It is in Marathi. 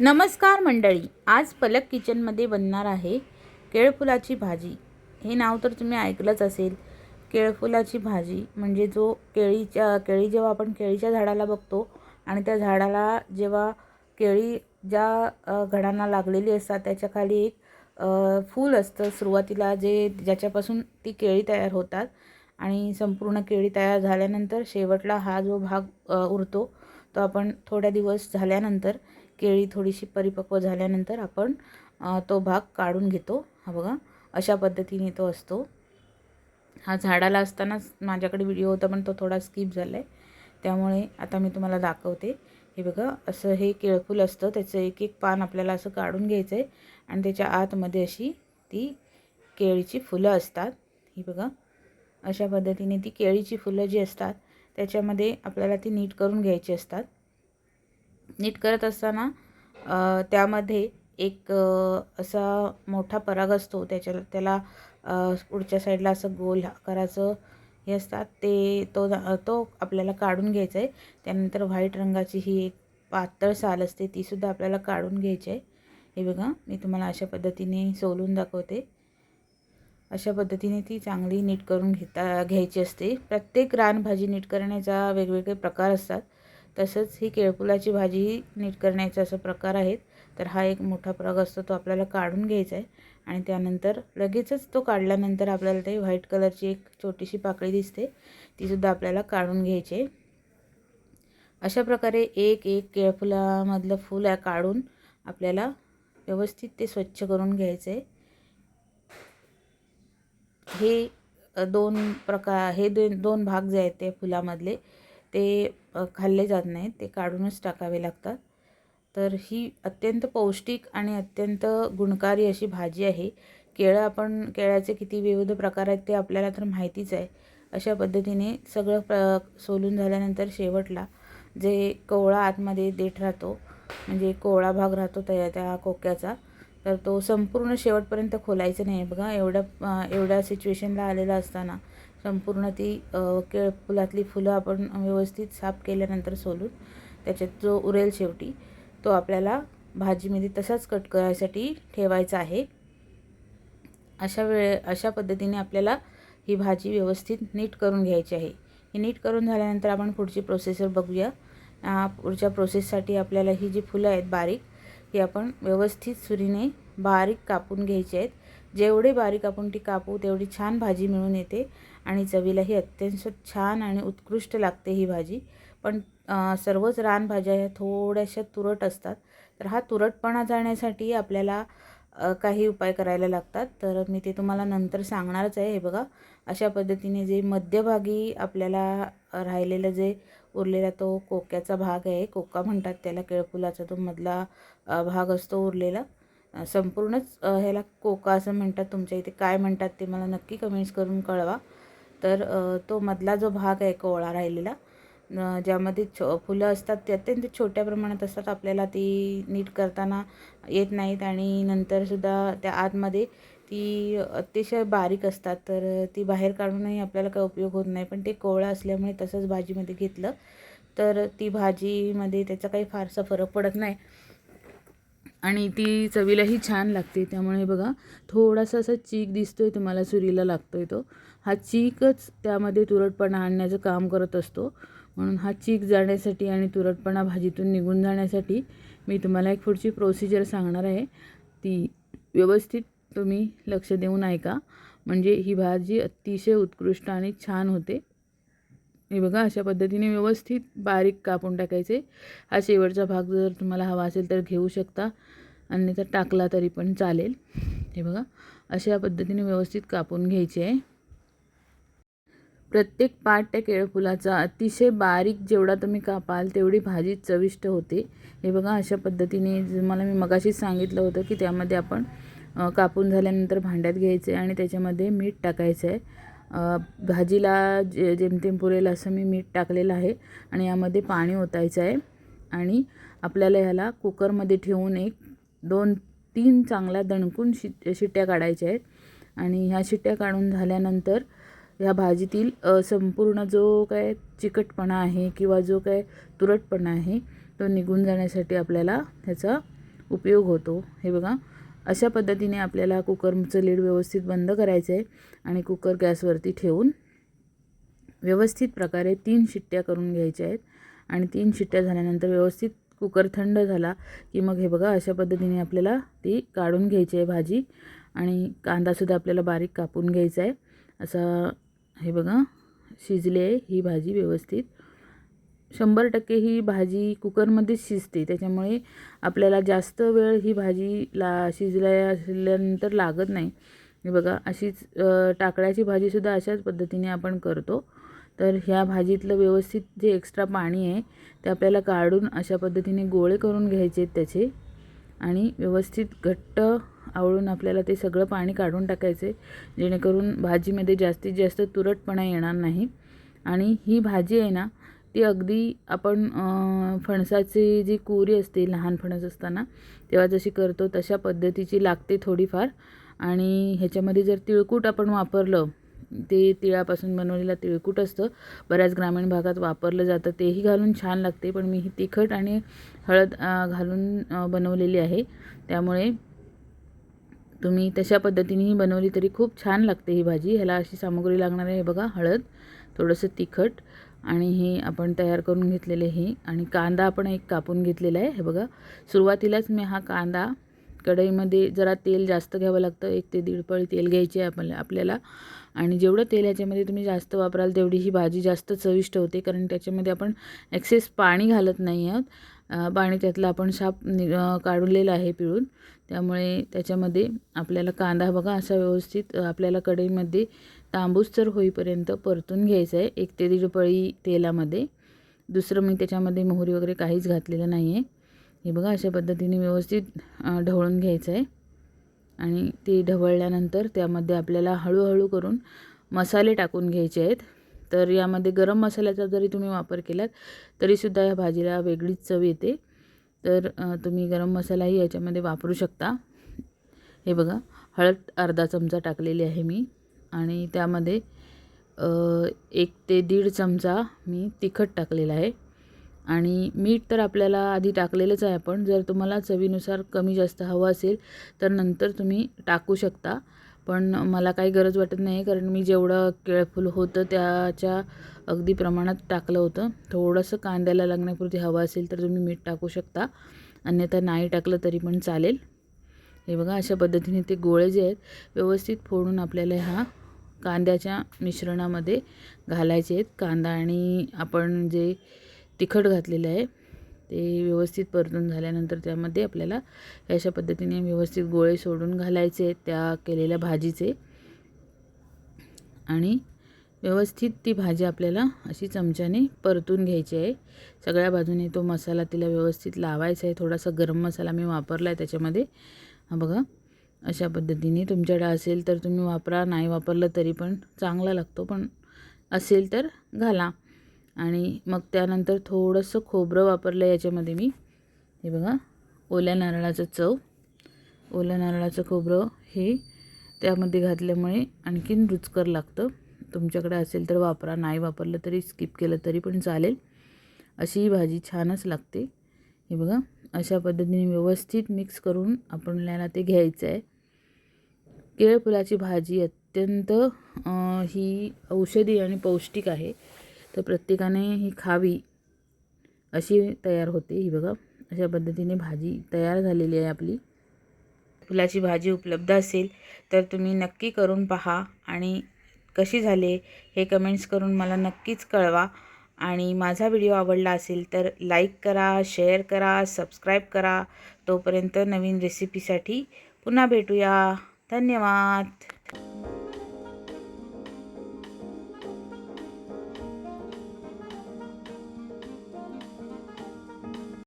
नमस्कार मंडळी आज पलक किचनमध्ये बनणार आहे केळफुलाची भाजी. हे नाव तर तुम्ही ऐकलंच असेल. केळफुलाची भाजी म्हणजे जो केळीच्या केळी जेव्हा आपण केळीच्या झाडाला बघतो आणि त्या झाडाला जेव्हा केळी ज्या घडांना लागलेली असतात त्याच्याखाली एक फूल असतं. सुरुवातीला जे ज्याच्यापासून ती केळी तयार होतात आणि संपूर्ण केळी तयार झाल्यानंतर शेवटला हा जो भाग उरतो तो आपण थोड्या दिवस झाल्यानंतर केळी थोडीशी परिपक्व झाल्यानंतर आपण तो भाग काढून घेतो. हा बघा अशा पद्धतीने तो असतो. हा झाडाला असतानाच माझ्याकडे व्हिडिओ होता पण तो थोडा स्किप झाला आहे त्यामुळे आता मी तुम्हाला दाखवते. हे बघा असं हे केळफूल असतं. त्याचं एक एक पान आपल्याला असं काढून घ्यायचं आहे आणि त्याच्या आतमध्ये अशी ती केळीची फुलं असतात. ही बघा अशा पद्धतीने ती केळीची फुलं जी असतात त्याच्यामध्ये आपल्याला ती नीट करून घ्यायची असतात. नीट करत असताना त्यामध्ये एक असा मोठा पराग असतो. त्याच्या त्याला पुढच्या साईडला असं गोल आकाराचं हे असतात. ते तो तो आपल्याला काढून घ्यायचा आहे त्यानंतर व्हाईट रंगाची ही एक पातळ साल असते तीसुद्धा आपल्याला काढून घ्यायची आहे हे बघा मी तुम्हाला अशा पद्धतीने सोलून दाखवते. अशा पद्धतीने ती चांगली नीट करून घेता घ्यायची असते. प्रत्येक रानभाजी नीट करण्याचा वेगवेगळे प्रकार असतात. तसंच ही केळफुलाची भाजी नीट करण्याचा असं प्रकार आहेत. तर हा एक मोठा प्रग असतो तो आपल्याला काढून घ्यायचा आहे. आणि त्यानंतर लगेचच तो काढल्यानंतर आपल्याला ते व्हाईट कलरची एक छोटीशी पाकळी दिसते. तीसुद्धा आपल्याला काढून घ्यायची आहे. अशा प्रकारे एक एक केळफुलामधलं फूल आहे काढून आपल्याला व्यवस्थित ते स्वच्छ करून घ्यायचं आहे. हे दोन प्रकार हे दोन दोन भाग जे आहेत ते फुलामधले ते खाल्ले जात नाहीत ते काढूनच टाकावे लागतात. तर ही अत्यंत पौष्टिक आणि अत्यंत गुणकारी अशी भाजी आहे. केळं आपण केळ्याचे किती विविध प्रकार आहेत ते आपल्याला तर माहितीच आहे. अशा पद्धतीने सगळं प्र सोलून झाल्यानंतर शेवटला जे कोवळा आतमध्ये देठ राहतो म्हणजे कोवळा भाग राहतो त्या त्या कोक्याचा तर तो संपूर्ण शेवटपर्यंत खोलायचं नाही. बघा एवढ्या एवढ्या सिच्युएशनला आलेला असताना संपूर्ण ती केळ फुलातली फुलं आपण व्यवस्थित साफ केल्यानंतर सोलून त्याच्यात जो उरेल शेवटी तो आपल्याला भाजीमध्ये तसाच कट करायसाठी ठेवायचा आहे. अशा वेळे अशा पद्धतीने आपल्याला ही भाजी व्यवस्थित नीट करून घ्यायची आहे. ही नीट करून झाल्यानंतर आपण पुढची प्रोसेसर बघूया. पुढच्या प्रोसेससाठी आपल्याला ही जी फुलं आहेत बारीक ही आपण व्यवस्थित सुरीने बारीक कापून घ्यायची आहेत. जेवढे बारीक आपण ती कापू तेवढी छान भाजी मिळून येते. आणि चवीलाही अत्यंत छान आणि उत्कृष्ट लागते ही भाजी. पण सर्वच रानभाज्या ह्या थोड्याशा तुरट असतात. तर हा तुरटपणा जाण्यासाठी आपल्याला काही उपाय करायला लागतात. तर मी ते तुम्हाला नंतर सांगणारच आहे. हे बघा अशा पद्धतीने जे मध्यभागी आपल्याला राहिलेलं जे उरलेला तो कोक्याचा भाग आहे कोका म्हणतात त्याला केळफुलाचा तो मधला भाग असतो उरलेला संपूर्णच ह्याला कोका असं म्हणतात तुमच्या इथे. काय म्हणतात ते मला नक्की कमेंट्स करून कळवा. तर तो मधला जो भाग आहे कोवळा राहिलेला ज्यामध्ये छो फुलं असतात ते अत्यंत छोट्या प्रमाणात असतात. आपल्याला ती नीट करताना येत नाहीत आणि नंतरसुद्धा त्या आतमध्ये ती अतिशय बारीक असतात. तर ती बाहेर काढूनही आपल्याला काही उपयोग होत नाही. पण ते कोवळं असल्यामुळे तसंच भाजीमध्ये घेतलं. तर ती भाजीमध्ये त्याचा काही फारसा फरक पडत नाही. आणि ती चवीलाही छान लागते. त्यामुळे बघा थोडासा असा चीक दिसतो आहे तुम्हाला सुरीला लागतो आहे तो. हा चीकच त्यामध्ये तुरटपणा आणण्याचं काम करत असतो. म्हणून हा चीक जाण्यासाठी आणि तुरटपणा भाजीतून निघून जाण्यासाठी मी तुम्हाला एक पुढची प्रोसिजर सांगणार आहे. ती व्यवस्थित तुम्ही लक्ष देऊन ऐका. म्हणजे ही भाजी अतिशय उत्कृष्ट आणि छान होते. हे बघा अशा पद्धतीने व्यवस्थित बारीक कापून टाकायचे. हा शेवटचा भाग जर तुम्हाला हवा असेल तर घेऊ शकता. आणि तर टाकला तरी पण चालेल. हे बघा अशा पद्धतीने व्यवस्थित कापून घ्यायचे आहे. प्रत्येक पाट त्या केळफुलाचा अतिशय बारीक जेवढा तुम्ही कापाल तेवढी भाजी चविष्ट होते. हे बघा अशा पद्धतीने मला मी मगाशीच सांगितलं होतं की त्यामध्ये आपण कापून झाल्यानंतर भांड्यात घ्यायचं आहे आणि त्याच्यामध्ये मीठ टाकायचं आहे. भाजीला जे जेमतेम पुरेल असं मी मीठ टाकलेलं आहे आणि यामध्ये पाणी ओतायचं आहे. आणि आपल्याला ह्याला कुकरमध्ये ठेवून एक दोन तीन चांगल्या दणकून शिट शिट्ट्या काढायच्या आहेत. आणि ह्या शिट्ट्या काढून झाल्यानंतर ह्या भाजीतील संपूर्ण जो काय चिकटपणा आहे किंवा जो काय तुरटपणा आहे तो निघून जाण्यासाठी आपल्याला ह्याचा उपयोग होतो. हे बघा अशा पद्धतीने आपल्याला कुकरचं लीड व्यवस्थित बंद करायचं आहे आणि कुकर गॅसवरती ठेवून व्यवस्थित प्रकारे तीन शिट्ट्या करून घ्यायच्या आहेत. आणि तीन शिट्ट्या झाल्यानंतर व्यवस्थित कुकर थंड झाला की मग हे बघा अशा पद्धतीने आपल्याला ती काढून घ्यायची आहे भाजी आणि कांदासुद्धा आपल्याला बारीक कापून घ्यायचा आहे. असा हे बघा शिजली आहे ही भाजी व्यवस्थित. शंभर टक्के ही भाजी कुकरमध्येच शिजते. त्याच्यामुळे आपल्याला जास्त वेळ ही भाजी ला शिजल्या शिजल्यानंतर लागत नाही. हे बघा अशीच टाकळ्याची भाजीसुद्धा अशाच पद्धतीने आपण करतो. तर ह्या भाजीतलं व्यवस्थित जे एक्स्ट्रा पाणी आहे ते आपल्याला काढून अशा पद्धतीने गोळे करून घ्यायचे आहेत त्याचे. आणि व्यवस्थित घट्ट आवळून आपल्याला ते सगळं पाणी काढून टाकायचे जेणेकरून भाजीमध्ये जास्तीत जास्त तुरटपणा येणार नाही. आणि ही भाजी आहे ना ती अगदी आपण फणसाची जी कुरी असते लहान फणस असताना तेव्हा जशी करतो तशा पद्धतीची लागते थोडीफार. आणि ह्याच्यामध्ये जर तिळकूट आपण वापरलं ते तिळापासून बनवलेला तिळकूट असतं. बऱ्याच ग्रामीण भागात वापरलं जातं. तेही घालून छान लागते पण मी ही तिखट आणि हळद घालून बनवलेली आहे. त्यामुळे तुम्ही तशा पद्धतीनेही बनवली तरी खूप छान लागते ही भाजी. ह्याला अशी सामग्री लागणार आहे बघा हळद थोडंसं तिखट. आणि हे आपण तयार करून घेतलेले हे आणि कांदा आपण एक कापून घेतलेला आहे. हे बघा सुरुवातीलाच मी हा कांदा कढईमध्ये जरा तेल जास्त घ्यावं लागतं. एक ते दीड पळी तेल घ्यायचे आहे आपल्याला. आणि जेवढं तेल याच्यामध्ये तुम्ही जास्त वापराल तेवढी ही भाजी जास्त चविष्ट होते. कारण त्याच्यामध्ये आपण एक्सेस पाणी घालत नाही आहोत. पाणी त्यातलं आपण साप काढलेलं आहे पिळून. त्यामुळे त्याच्यामध्ये आपल्याला कांदा बघा असा व्यवस्थित आपल्याला कढईमध्ये तांबूस होईपर्यंत परतून घ्यायचं आहे एक ते दीड पळी तेलामध्ये. दुसरं मी त्याच्यामध्ये मोहरी वगैरे काहीच घातलेलं नाही आहे. हे बघा अशा पद्धतीने व्यवस्थित ढवळून घ्यायचं आहे. आणि ते ढवळल्यानंतर त्यामध्ये आपल्याला हळूहळू करून मसाले टाकून घ्यायचे आहेत. तर यामध्ये गरम मसाल्याचा जरी तुम्ही वापर केलात तरीसुद्धा या भाजीला वेगळीच चव येते. तर तुम्ही गरम मसालाही याच्यामध्ये वापरू शकता. हे बघा हळद अर्धा चमचा टाकलेली आहे मी आणि त्यामध्ये एक ते दीड चमचा मी तिखट टाकलेला आहे. आणि मीठ तर आपल्याला आधी टाकलेलंच आहे आपण. जर तुम्हाला चवीनुसार कमी जास्त हवं असेल तर नंतर तुम्ही टाकू शकता. पण मला काही गरज वाटत नाही कारण मी जेवढं केळफूल होतं त्याच्या अगदी प्रमाणात टाकलं होतं. थोडंसं कांद्याला लागण्यापुरती हवं असेल तर तुम्ही मीठ टाकू शकता. अन्यथा नाही टाकलं तरी पण चालेल. हे बघा अशा पद्धतीने ते गोळे जे आहेत व्यवस्थित फोडून आपल्याला ह्या कांद्याच्या मिश्रणामध्ये घालायचे आहेत. कांदा आणि आपण जे तिखट घातलेलं आहे ते व्यवस्थित परतून झाल्यानंतर त्यामध्ये आपल्याला अशा पद्धतीने व्यवस्थित गोळे सोडून घालायचे त्या केलेल्या भाजीचे. आणि व्यवस्थित ती भाजी आपल्याला अशी चमच्याने परतून घ्यायची आहे. सगळ्या बाजूने तो मसाला तिला व्यवस्थित लावायचा आहे. थोडासा गरम मसाला मी वापरला आहे त्याच्यामध्ये. हा बघा अशा पद्धतीने तुमच्याकडे असेल तर तुम्ही वापरा नाही वापरलं तरी पण चांगला लागतो पण असेल तर घाला. आणि मग त्यानंतर थोडंसं खोबरं वापरलं याच्यामध्ये मी. हे बघा ओल्या नारळाचं चव. ओल्या नारळाचं खोबरं हे त्यामध्ये घातल्यामुळे आणखीन रुचकर लागतं. तुमच्याकडे असेल तर वापरा नाही वापरलं तरी स्किप केलं तरी पण चालेल. अशी ही भाजी छानच लागते. हे बघा अशा पद्धतीने व्यवस्थित मिक्स करून आपल्याला ते घ्यायचं आहे. केळफुलाची भाजी अत्यंत ही औषधी आणि पौष्टिक आहे. तर प्रत्येकाने ही खावी अशी तयार होते ही बघा. अशा पद्धतीने भाजी तयार झालेली आहे आपली. फुलाची भाजी उपलब्ध असेल तर तुम्ही नक्की करून पहा आणि कशी झाले हे कमेंट्स करून मला नक्कीच कळवा. आणि माझा व्हिडिओ आवडला असेल तर लाईक करा शेअर करा सबस्क्राईब करा. तोपर्यंत नवीन रेसिपीसाठी पुन्हा भेटूया. धन्यवाद.